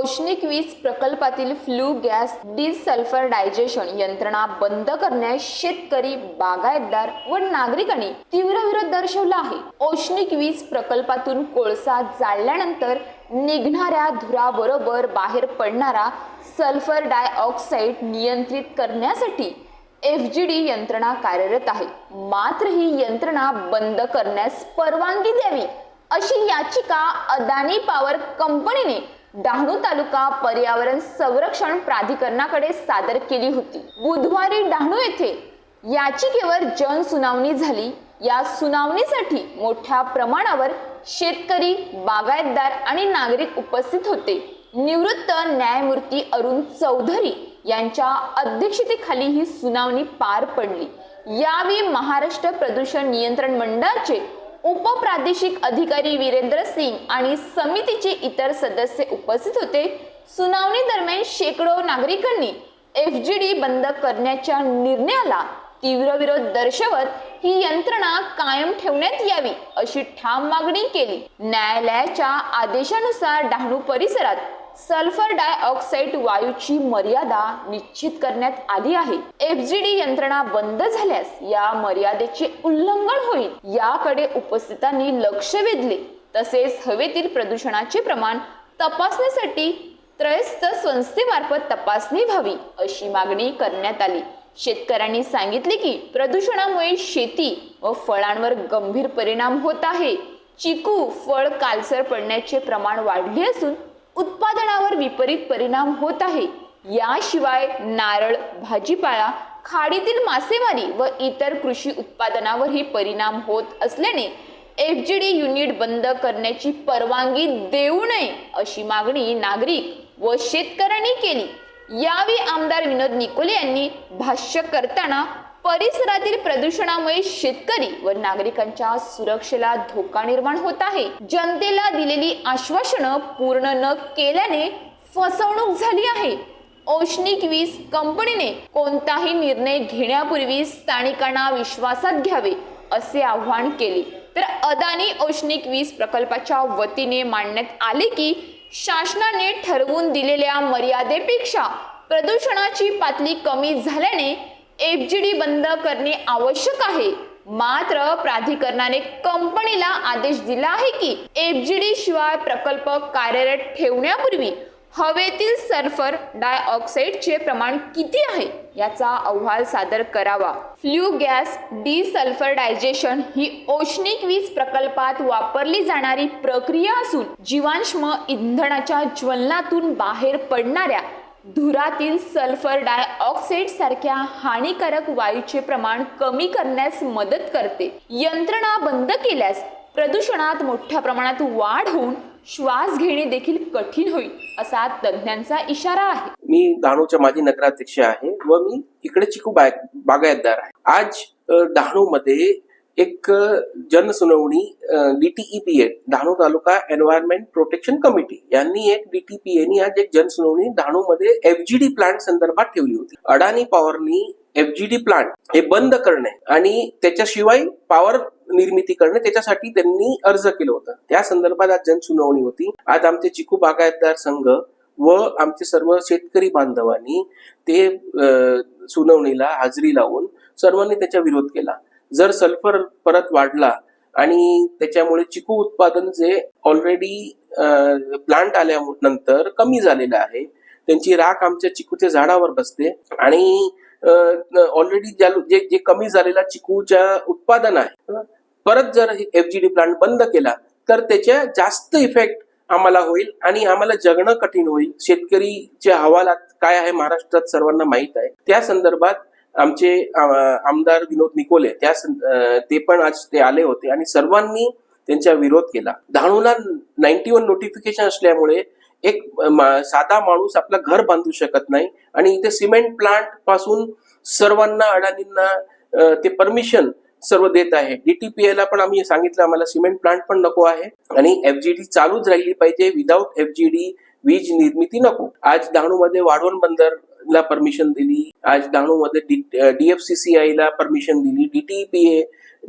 औष्णिक वीज प्रकल्पातील फ्लू गॅस डिसल्फरडायझेशन यंत्रणा बंद करण्यास शेतकरी बागायतदार व नागरिकांनी तीव्र विरोध दर्शवला आहे. औष्णिक वीज प्रकल्पातून कोळसा जाळल्यानंतर निघणाऱ्या धुराबरोबर बाहेर पडणारा सल्फर डायऑक्साईड नियंत्रित करण्यासाठी एफ जी डी यंत्रणा कार्यरत आहे. मात्र ही यंत्रणा बंद करण्यास परवानगी द्यावी अशी याचिका अदानी पॉवर कंपनीने डहाणू तालुका पर्यावरण संरक्षण प्राधिकरणाकडे सादर केली होती. बुधवारी डहाणू येथे याचिकेवर जनसुनावणी झाली. या सुनावणीसाठी मोठ्या प्रमाणावर शेतकरी बागायतदार आणि नागरिक उपस्थित होते. निवृत्त न्यायमूर्ती अरुण चौधरी यांच्या अध्यक्षतेखाली ही सुनावणी पार पडली. यावेळी महाराष्ट्र प्रदूषण नियंत्रण मंडळाचे उपप्रादेशिक अधिकारी वीरेंद्र सिंग आणि समितीचे इतर सदस्य उपस्थित होते. सुनावणी दरम्यान शेकडो नागरिकांनी एफ जी डी बंद करण्याच्या निर्णयाला तीव्र विरोध दर्शवत ही यंत्रणा कायम ठेवण्यात यावी अशी ठाम मागणी केली. न्यायालयाच्या आदेशानुसार डहाणू परिसरात सल्फर डायऑक्साईड वायूची मर्यादा निश्चित करण्यात आली आहे. एफ जी डी यंत्रणा बंद झाल्यास या मर्यादेचे उल्लंघन होईल याकडे उपस्थितांनी लक्ष वेधले. तसेच हवेतील प्रदूषणाचे प्रमाण तपासण्यासाठी त्रयस्थ संस्थेमार्फत तपासणी व्हावी अशी मागणी करण्यात आली. शेतकऱ्यांनी सांगितले की प्रदूषणामुळे शेती व फळांवर गंभीर परिणाम होत आहे. चिकू फळ कालसर पडण्याचे प्रमाण वाढले असून उत्पादनावर विपरीत परिणाम होत आहे. याशिवाय नारळ भाजीपाला खाडीतील मासेमारी व इतर कृषी उत्पादनावरही परिणाम होत असल्याने एफ जी डी युनिट बंद करण्याची परवानगी देऊ नये अशी मागणी नागरिक व शेतकऱ्यांनी केली. यावेळी आमदार विनोद निकोले यांनी भाष्य करताना परिसरातील प्रदूषणामुळे शेतकरी व नागरिकांच्या सुरक्षेला धोका निर्माण होत आहे. जनतेला दिलेली आश्वासनं पूर्ण न केल्याने फसवणूक झाली आहे. औष्णिक वीज कंपनीने कोणताही निर्णय घेण्यापूर्वी स्थानिकांना विश्वासात घ्यावे असे आवाहन केले. तर अदानी औष्णिक वीज प्रकल्पाच्या वतीने मांडण्यात आले की शासनाने ठरवून दिलेल्या मर्यादेपेक्षा प्रदूषणाची पातळी कमी झाल्याने एफ जी डी बंद करणे आवश्यक आहे. मात्र प्राधिकरणाने कंपनीला आदेश दिला आहे की एफ जी डी शिवाय प्रकल्प कार्यरत ठेवण्यापूर्वी हवेतील सल्फर डायऑक्साईडचे प्रमाण किती आहे याचा अहवाल सादर करावा. फ्ल्यू गॅस डिसल्फरडायझेशन ही औष्णिक वीज प्रकल्पात वापरली जाणारी प्रक्रिया असून जीवाश्म इंधनाच्या ज्वलनातून बाहेर पडणाऱ्या धुरातील सल्फर डायऑक्साईड सारख्या हानिकारक वायूचे प्रमाण कमी करण्यास मदत करते. यंत्रणा बंद केल्यास प्रदूषणात मोठ्या प्रमाणात वाढ होऊन श्वास घेणे देखील कठीण होईल असा तज्ज्ञांचा इशारा आहे. मी डहाणूच्या माजी नगराध्यक्ष आहे व मी इकडे चिकू बाग बागायतदार आहे. आज डहाणू मध्ये एक जनसुनावणी DTEPA Dahanu taluka environment protection committee यांनी एक डीटीपीएनी आज एक जनसुनावणी डहाणू मध्ये एफजीडी प्लांट संदर्भात ठेवली होती. अडाणी पॉवरनी एफजीडी प्लांट हे बंद करणे आणि त्याच्याशिवाय पॉवर निर्मिती करणे त्याच्यासाठी त्यांनी अर्ज केलं होतं. त्या संदर्भात आज जनसुनावणी होती. आज आमचे चिकू बागायतदार संघ व आमचे सर्व शेतकरी बांधवांनी ते सुनावणीला हाजरी लावून सर्वांनी त्याचा विरोध केला. जर सल्फर परत वाढला आणि त्याच्यामुळे चिकू उत्पादन जे ऑलरेडी प्लांट आल्यानंतर कमी झालेलं आहे त्यांची राख आमच्या चिकूच्या झाडावर बसते आणि ऑलरेडी जे जे कमी झालेला चिकूच्या उत्पादन आहे परत जर एफजीडी प्लांट बंद केला तर त्याच्या जास्त इफेक्ट आम्हाला होईल आणि आम्हाला जगणं कठीण होईल. शेतकरीच्या अहवालात काय आहे महाराष्ट्रात सर्वांना माहीत आहे. त्या संदर्भात आमचे आमदार विनोद निकोले त्या ते पण आज ते आले होते आणि सर्वांनी त्यांचा विरोध केला. डहाणूला नाईन्टी वन नोटिफिकेशन असल्यामुळे एक मा- साधा माणूस आपलं घर बांधू शकत नाही आणि इथे सिमेंट प्लांटपासून सर्वांना अडाणींना ते परमिशन सर्व देत आहे. डीटीपीए ला पण आम्ही सांगितलं आम्हाला सिमेंट प्लांट पण नको आहे आणि एफजीडी चालूच राहिली पाहिजे. विदाऊट एफजीडी वीज निर्मिती नको. आज डहाणूमध्ये वाढवण बंदर ला परमिशन दिली. आज डहाणूमध्ये डीएफसीसीआय ला परमिशन दिली. डीटीपीए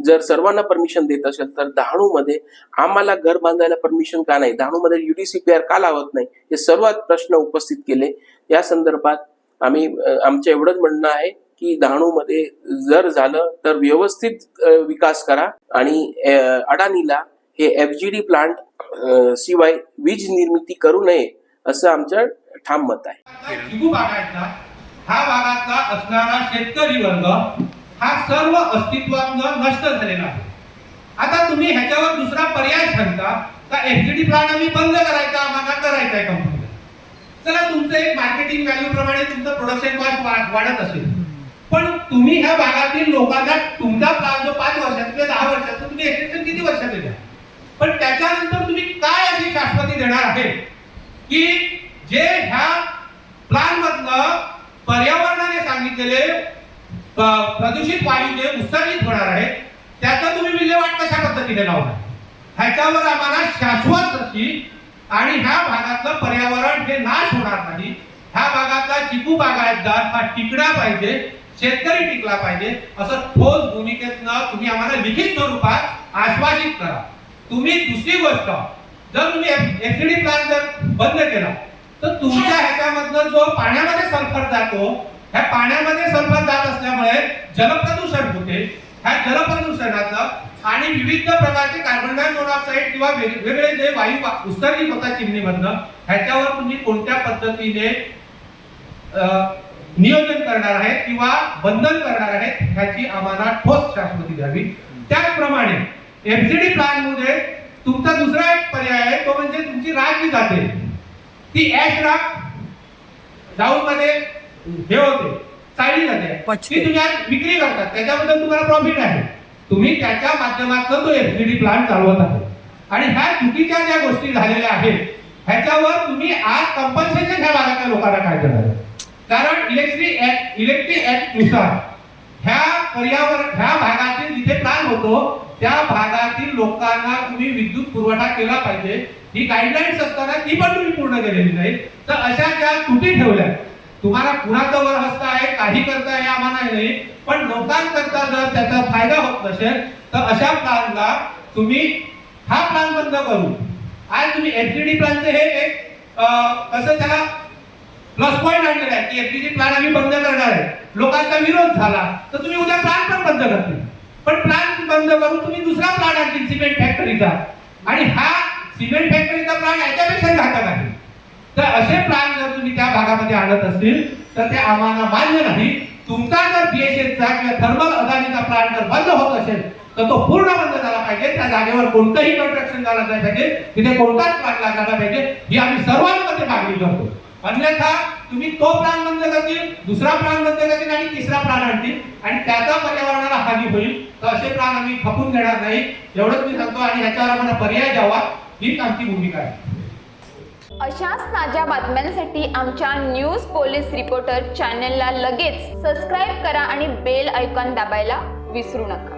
जर सर्वांना परमिशन देत असेल तर डहाणूमध्ये आम्हाला घर बांधायला परमिशन का नाही? डहाणूमध्ये युडीसीपीआर का लावत नाही? हे सर्वात प्रश्न उपस्थित केले. या संदर्भात आम्ही आमचं एवढंच म्हणणं आहे की डहाणूमध्ये जर झालं तर व्यवस्थित विकास करा आणि अडाणीला हे एफ जी डी प्लांट शिवाय वीज निर्मिती करू नये असं आमचं ठाम मत आहे. हा भागातला असणारा शेतकरी वर्ग हा सर्व अस्तित्वातनं नष्ट झालेला आहे. आता तुम्ही ह्याच्यावर दुसरा पर्याय सांगता का एफसीडी प्लांट आम्ही बंद करायचा आम्हाला करायचा आहे कंपनीला चला तुमचं एक मार्केटिंग व्हॅल्यू प्रमाणे तुमचं प्रोडक्शन कॉस्ट वाढत असेल. पण तुम्ही ह्या भागातील लोकांना तुमचा प्लान जो पाच वर्षाचा किंवा दहा वर्षाचा तुम्ही एक्सटेन्शन किती वर्षाचे द्या पण त्याच्यानंतर तुम्ही काय अशी शाश्वती देणार आहे की जे ह्या प्लान मधलं पर्यावरणाने सांगितलेले प्रदूषित वायू जे उत्सर्जित होणार आहे त्याचा तुम्ही विल्हेवाट कशा पद्धतीने लावणार? ह्याच्यावर आम्हाला शाश्वत अशी आणि ह्या भागातलं पर्यावरण हे नाश होणार नाही. ह्या भागातला चिकू बागायतदार हा टिकला पाहिजे शेतकरी टिकला पाहिजे असं ठोस भूमिकेतनं तुम्ही आम्हाला लिखित स्वरूपात आश्वासित करा. तुम्ही दुसरी गोष्ट जर तुम्ही एफसीडी प्लॅन जर बंद केला तर तुमच्या ह्याच्यामधनं जो पाण्यामध्ये सल्फर जातो ह्या पाण्यामध्ये सल्फर जात असल्यामुळे जलप्रदूषण होते. ह्या जलप्रदूषणाचं आणि विविध प्रकारचे कार्बन डायमोनॉक्साईड किंवा वेगवेगळे जे वायू उत्सर्जित होतात चिमणीमधनं ह्याच्यावर तुम्ही कोणत्या पद्धतीने नियोजन करणार आहेत किंवा बंधन करणार आहेत ह्याची आम्हाला ठोस शाश्वती द्यावी. त्याचप्रमाणे एफसीडी प्लानमध्ये तुमचा दुसरा एक पर्याय आहे तो म्हणजे तुमची राख जाते. ती ऍश राख जाऊन मध्ये हे होते चाळली जाते. ती तुम्ही आज विक्री करतात त्याच्याबद्दल तुम्हाला प्रॉफिट आहे तुम्ही त्याच्या माध्यमातून तो एफसीडी प्लांट चालवत आहे आणि ह्या चुकीच्या ज्या गोष्टी झालेल्या आहेत ह्याच्यावर तुम्ही आज कंपल्सेशन ह्या भागातल्या लोकांना काय आहे? कारण इलेक्ट्रिक इलेक्ट्रिक ऍक्टनुसार ह्या पर्यावरण ह्या भागातील जिथे प्लान होतो त्या भागातील लोकांना तुम्ही विद्युत पुरवठा केला पाहिजे. ही गाईडलाईन्स असताना ती पण तुम्ही पूर्ण केलेली नाही तर अशा त्या तुटी ठेवल्या. तुम्हाला कुणाचं वर हस्त आहे काही करता हे आम्हाला नाही. पण लोकांकरता जर त्याचा फायदा होत नसेल तर अशा प्लानला तुम्ही हा प्लान बंद करू. आज तुम्ही एफसीडी प्लानचे हे एक कसं त्याला प्लस पॉईंट आणलेला आहे की एफडीसी प्लान आम्ही बंद करणार आहे. लोकांचा विरोध झाला तर तुम्ही उद्या प्लान पण बंद करतील. पण प्लान बंद करून तुम्ही दुसरा प्लांट आणतील सिमेंट फॅक्टरीचा आणि हा सिमेंट फॅक्टरीचा प्लांट याच्यापेक्षा घातक आहे. तर असे प्लान जर तुम्ही त्या भागामध्ये आणत असतील तर ते आम्हाला मान्य नाही. तुमचा जर बीएसएनचा किंवा थर्मल अदानीचा प्लांट जर बंद होत असेल तर तो पूर्ण बंद झाला पाहिजे. त्या जागेवर कोणतंही कन्स्ट्रक्शन झालं नाही पाहिजे. तिथे कोणताच प्लांट लागला पाहिजे. ही आम्ही सर्वांमध्ये मागणी करतो. अन्यथा तुम्ही तो प्राण बंद करतील दुसरा प्राण बंद करतील आणि तिसरा प्राण आणतील. आणि त्याचा पर्यावरणाला हानी होईल. तर असे प्राण आम्ही खपून देणार नाही. एवढंच मी सांगतो आणि ह्याच्यावर आम्हाला पर्याय द्यावा. हीच आमची भूमिका आहे. अशाच ताज्या बातम्यांसाठी आमच्या न्यूज पोलीस रिपोर्टर चॅनलला लगेच सबस्क्राईब करा आणि बेल ऐकॉन दाबायला विसरू नका.